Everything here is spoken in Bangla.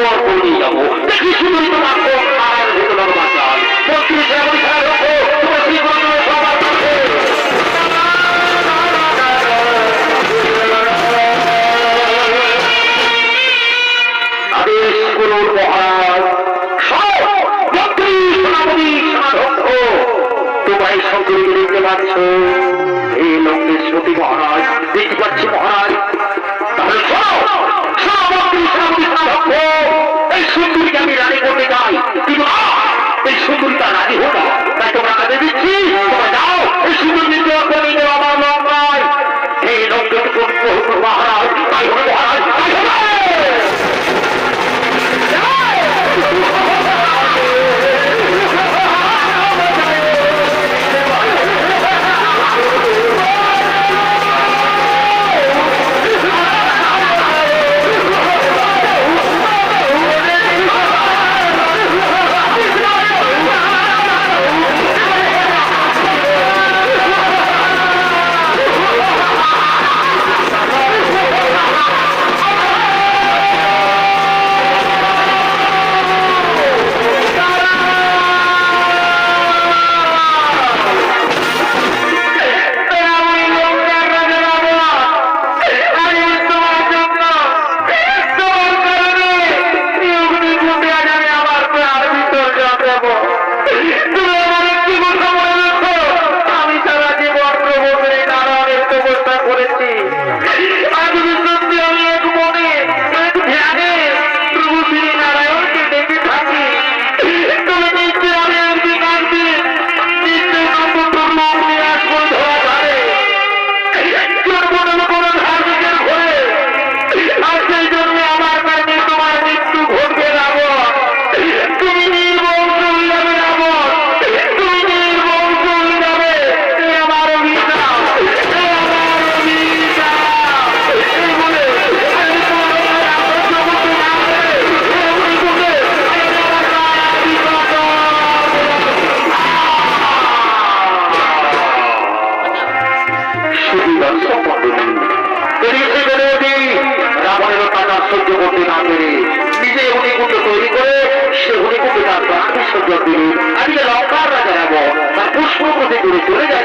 জোর করে যাব। দেখি সুন্দরী তোমার কোন তোমার এই দেখতে পাচ্ছ। এই লঙ্কেশ্বতী মহারাজ, দেখতে পাচ্ছি মহারাজ? Thank you. সহ্য করতে না পেরে নিজে হুনিকুণ্ড তৈরি করে সে হুনিকুণ্ডে তার প্রাণ বিসর্জন দিল। আজকে লঙ্কার রাজা এবং তার পুষ্প প্রতি করে চলে যায়।